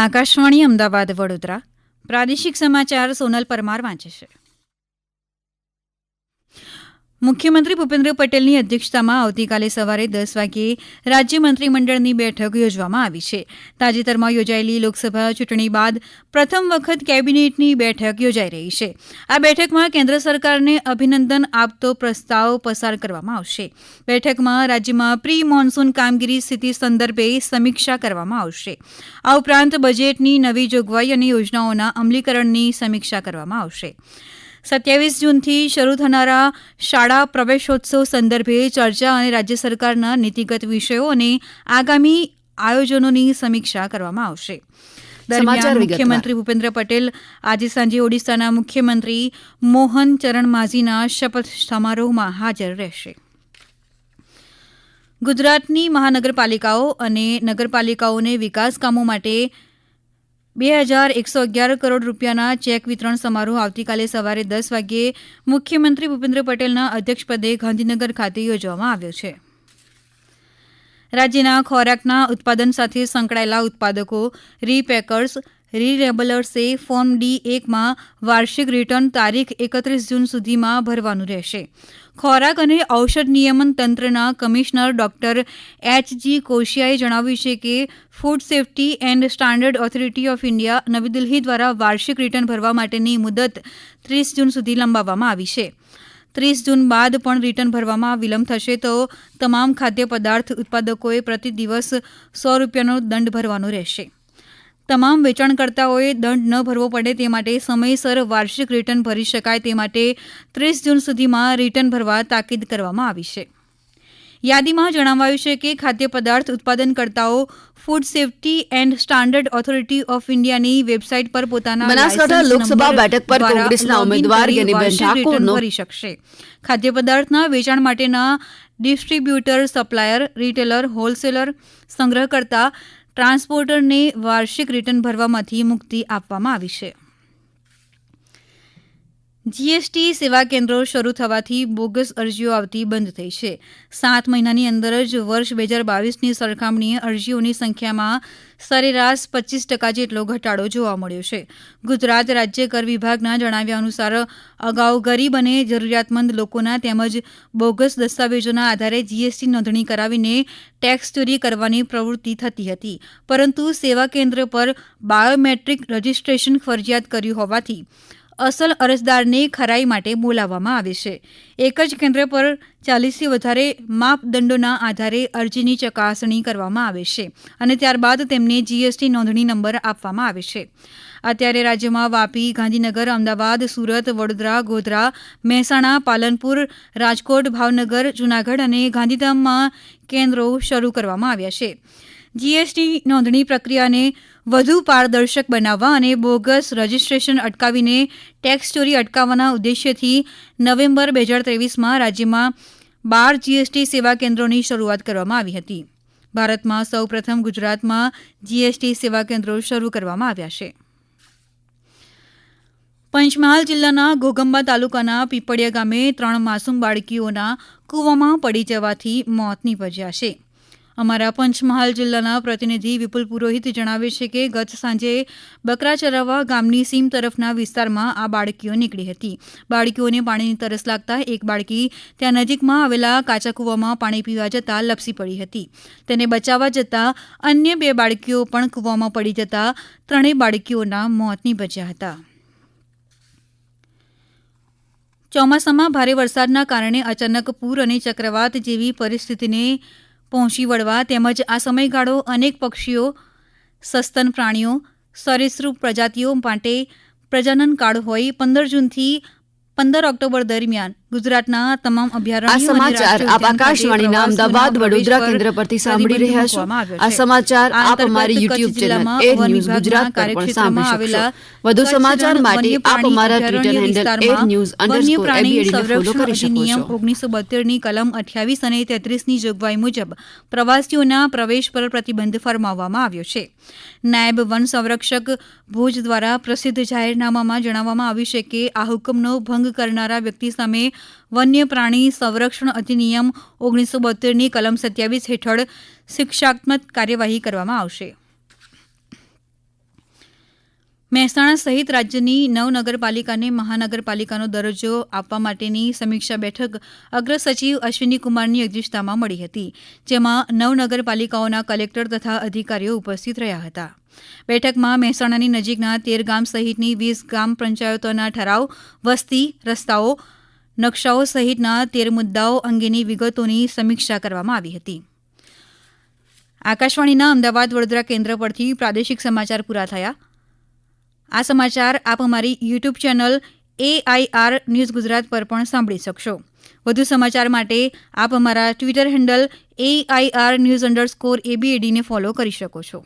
આકાશવાણી અમદાવાદ વડોદરા પ્રાદેશિક સમાચાર સોનલ પરમાર વાંચે છે. મુખ્યમંત્રી ભૂપેન્દ્ર પટેલની અધ્યક્ષતામાં આવતીકાલે સવારે દસ વાગ્યે રાજ્ય મંત્રીમંડળની બેઠક યોજવામાં આવી છે. તાજેતરમાં યોજાયેલી લોકસભા ચૂંટણી બાદ પ્રથમ વખત કેબિનેટની બેઠક યોજાઈ રહી છે. આ બેઠકમાં કેન્દ્ર સરકારને અભિનંદન આપતો પ્રસ્તાવ પસાર કરવામાં આવશે. બેઠકમાં રાજ્યમાં પ્રી મોન્સૂન કામગીરી સ્થિતિ સંદર્ભે સમીક્ષા કરવામાં આવશે. આ ઉપરાંત બજેટની નવી જોગવાઈ અને યોજનાઓના અમલીકરણની સમીક્ષા કરવામાં આવશે. સત્યાવીસ જૂનથી શરૂ થનારા શાળા પ્રવેશોત્સવ સંદર્ભે ચર્ચા અને રાજ્ય સરકારના નીતિગત વિષયો અને આગામી આયોજનોની સમીક્ષા કરવામાં આવશે. દરમિયાન મુખ્યમંત્રી ભૂપેન્દ્ર પટેલ આજે સાંજે ઓડિશાના મુખ્યમંત્રી મોહન ચરણ માઝીના શપથ સમારોહમાં હાજર રહેશે. ગુજરાતની મહાનગરપાલિકાઓ અને નગરપાલિકાઓને વિકાસ કામો માટે બે હજાર એકસો અગિયાર કરોડ રૂપિયાના ચેક વિતરણ સમારોહ આવતીકાલે સવારે દસ વાગ્યે મુખ્યમંત્રી ભૂપેન્દ્ર પટેલના અધ્યક્ષપદે ગાંધીનગર ખાતે યોજવામાં આવ્યો છે. રાજ્યના ખોરાકના ઉત્પાદન સાથે સંકળાયેલા ઉત્પાદકો રીપેકર્સ રીલેબલર્સે ફોર્મ ડી એકમાં વાર્ષિક રિટર્ન તારીખ એકત્રીસ જૂન સુધીમાં ભરવાનું રહેશે. ખોરાક અને ઔષધ નિયમન તંત્રના કમિશનર ડોક્ટર એચ જી કોશિયાએ જણાવ્યું છે કે food safety and standard authority of India નવી દિલ્હી દ્વારા વાર્ષિક રિટર્ન ભરવા માટેની મુદત ત્રીસ જૂન સુધી લંબાવવામાં આવી છે. ત્રીસ જૂન બાદ પણ રિટર્ન ભરવામાં વિલંબ થશે તો તમામ ખાદ્ય પદાર્થ ઉત્પાદકોએ પ્રતિ દિવસ સો રૂપિયાનો દંડ ભરવાનો રહેશે. તમામ વેચાણકર્તાઓએ દંડ ન ભરવો પડે તે માટે સમયસર વાર્ષિક રિટર્ન ભરી શકાય તે માટે ત્રીસ જૂન સુધીમાં રિટર્ન ભરવા તાકીદ કરવામાં આવી છે. યાદીમાં જણાવાયું છે કે ખાદ્ય પદાર્થ ઉત્પાદનકર્તાઓ food safety and standard authority of ઇન્ડિયાની વેબસાઇટ પર પોતાના બનાસકાંઠા લોકસભા બેઠક પર કોંગ્રેસના ઉમેદવાર ગેનીબેન ઠાકોરનો ભરી શકશે. ખાદ્ય પદાર્થના વેચાણ માટેના ડિસ્ટ્રીબ્યુટર સપ્લાયર રિટેલર હોલસેલર સંગ્રહકર્તા ટ્રાન્સપોર્ટરને વાર્ષિક રિટર્ન ભરવામાંથી મુક્તિ આપવામાં આવી છે. જીએસટી સેવા કેન્દ્રો શરૂ થવાથી બોગસ અરજીઓ આવતી બંધ થઈ છે. સાત મહિનાની અંદર જ વર્ષ બે હજાર બાવીસની સરખામણીએ અરજીઓની સંખ્યામાં સરેરાશ પચીસ ટકા જેટલો ઘટાડો જોવા મળ્યો છે. ગુજરાત રાજ્ય કર વિભાગના જણાવ્યા અનુસાર, અગાઉ ગરીબ અને જરૂરિયાતમંદ લોકોના તેમજ બોગસ દસ્તાવેજોના આધારે જીએસટી નોંધણી કરાવીને ટેક્સ ચોરી કરવાની પ્રવૃત્તિ થતી હતી. પરંતુ સેવા કેન્દ્ર પર બાયોમેટ્રિક રજીસ્ટ્રેશન ફરજિયાત કર્યું હોવાથી અસલ અરજદારને ખરાઈ માટે બોલાવવામાં આવે છે. એક જ કેન્દ્ર પર ચાલીસથી વધારે માપદંડોના આધારે અરજીની ચકાસણી કરવામાં આવે છે અને ત્યારબાદ તેમને જીએસટી નોંધણી નંબર આપવામાં આવે છે. અત્યારે રાજ્યમાં વાપી, ગાંધીનગર, અમદાવાદ, સુરત, વડોદરા, ગોધરા, મહેસાણા, પાલનપુર, રાજકોટ, ભાવનગર, જૂનાગઢ અને ગાંધીધામમાં કેન્દ્રો શરૂ કરવામાં આવ્યા છે. જીએસટી નોંધણી પ્રક્રિયાને વધુ પારદર્શક બનાવવા અને બોગસ રજીસ્ટ્રેશન અટકાવીને ટેક્સ ચોરી અટકાવવાના ઉદ્દેશ્યથી નવેમ્બર બે હજાર ત્રેવીસમાં રાજ્યમાં બાર જીએસટી સેવા કેન્દ્રોની શરૂઆત કરવામાં આવી હતી. ભારતમાં સૌ પ્રથમ ગુજરાતમાં જીએસટી સેવા કેન્દ્રો શરૂ કરવામાં આવ્યા છે. પંચમહાલ જિલ્લાના ઘોગંબા તાલુકાના પીપળિયા ગામે ત્રણ માસૂમ બાળકીઓના કૂવામાં પડી જવાથી મોત નીપજ્યા છે. અમારા પંચમહાલ જિલ્લાના પ્રતિનિધિ વિપુલ પુરોહિત જણાવે છે કે ગત સાંજે બકરા ચરાવવા ગામની સીમ તરફના વિસ્તારમાં આ બાળકીઓ નીકળી હતી. બાળકીઓને પાણીની તરસ લાગતા એક બાળકી ત્યાં નજીકમાં આવેલા કાચા કૂવામાં પાણી પીવા જતાં લપસી પડી હતી. તેને બચાવવા જતાં અન્ય બે બાળકીઓ પણ કૂવામાં પડી જતા ત્રણેય બાળકીઓના મોત નીપજ્યા હતા. ચોમાસામાં ભારે વરસાદના કારણે અચાનક પૂર અને ચક્રવાત જેવી પરિસ્થિતિને પહોંચી વળવા તેમજ આ સમયગાળો અનેક પક્ષીઓ, સસ્તન પ્રાણીઓ, સરીસૃપ પ્રજાતિઓ માટે પ્રજનન કાળ હોય પંદર જૂનથી પંદર ઓક્ટોબર દરમિયાન. ગુજરાતના તમામ અભયારણ્યો અને સમાચાર આપ આકાશવાણીના અમદાવાદ વડોદરા કેન્દ્ર પરથી સાંભળી રહ્યા છો. આ સમાચાર આપ અમારી યુટ્યુબ ચેનલ જિલ્લામાં ન્યૂઝ ગુજરાત પર પણ સાંભળી શકશો. વધુ સમાચાર માટે આપ અમારા Twitter handle A news underscore A B A D follow કરી શકો છો. નિયમ 1972 ની કલમ અઠ્યાવીસ અને તેત્રીસની જોગવાઈ મુજબ પ્રવાસીઓના પ્રવેશ પર પ્રતિબંધ ફરમાવવામાં આવ્યો છે. નાયબ વન સંરક્ષક ભુજ દ્વારા પ્રસિદ્ધ જાહેરનામામાં જણાવવામાં આવ્યું છે કે આ હુકમનો ભંગ કરનારા વ્યક્તિ સામે વન્ય પ્રાણી સંરક્ષણ અધિનિયમ ઓગણીસો બોતેરની કલમ સત્યાવીસ હેઠળ શિક્ષાત્મક કાર્યવાહી કરવામાં આવશે. મહેસાણા સહિત રાજ્યની નવ નગરપાલિકાને મહાનગરપાલિકાનો દરજ્જો આપવા માટેની સમીક્ષા બેઠક અગ્ર સચિવ અશ્વિની કુમારની અધ્યક્ષતામાં મળી હતી, જેમાં નવ નગરપાલિકાઓના કલેક્ટર તથા અધિકારીઓ ઉપસ્થિત રહ્યા હતા. બેઠકમાં મહેસાણાની નજીકના તેર ગામ સહિતની વીસ ગ્રામ પંચાયતોના ઠરાવ, વસ્તી, રસ્તાઓ નકશાઓ સહિતના તેર મુદ્દાઓ અંગેની વિગતોની સમીક્ષા કરવામાં આવી હતી. આકાશવાણીના અમદાવાદ વડોદરા કેન્દ્ર પરથી પ્રાદેશિક સમાચાર પૂરા થયા. આ સમાચાર આપ અમારી YouTube channel AIR news Gujarat પર પણ સાંભળી શકશો. વધુ સમાચાર માટે આપ અમારા Twitter handle AIR news underscore એબીએડીને follow કરી શકો છો.